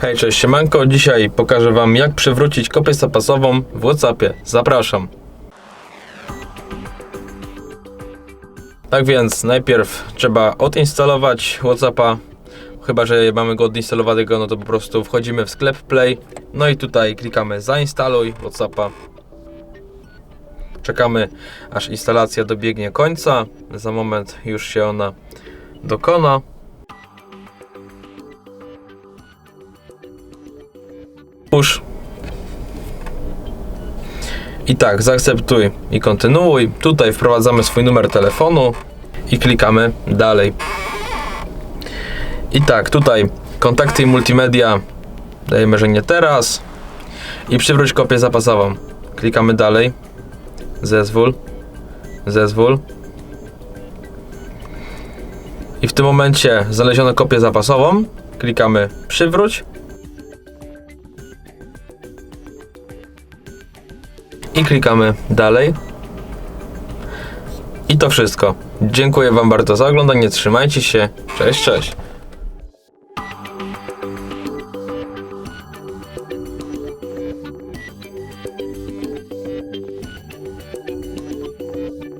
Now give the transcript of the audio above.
Hej, cześć, siemanko. Dzisiaj pokażę Wam, jak przywrócić kopię zapasową w Whatsappie. Zapraszam. Tak więc, najpierw trzeba odinstalować Whatsappa. Chyba, że mamy go odinstalowanego, no to po prostu wchodzimy w sklep Play. No i tutaj klikamy zainstaluj Whatsappa. Czekamy, aż instalacja dobiegnie końca. Za moment już się ona dokona. Push. I tak, zaakceptuj i kontynuuj. Tutaj wprowadzamy swój numer telefonu i klikamy dalej. I tak, tutaj kontakty i multimedia dajemy, że nie teraz. I przywróć kopię zapasową. Klikamy dalej. Zezwól. Zezwól. I w tym momencie znaleziono kopię zapasową. Klikamy przywróć. I klikamy dalej. I to wszystko. Dziękuję Wam bardzo za oglądanie, trzymajcie się, cześć, cześć.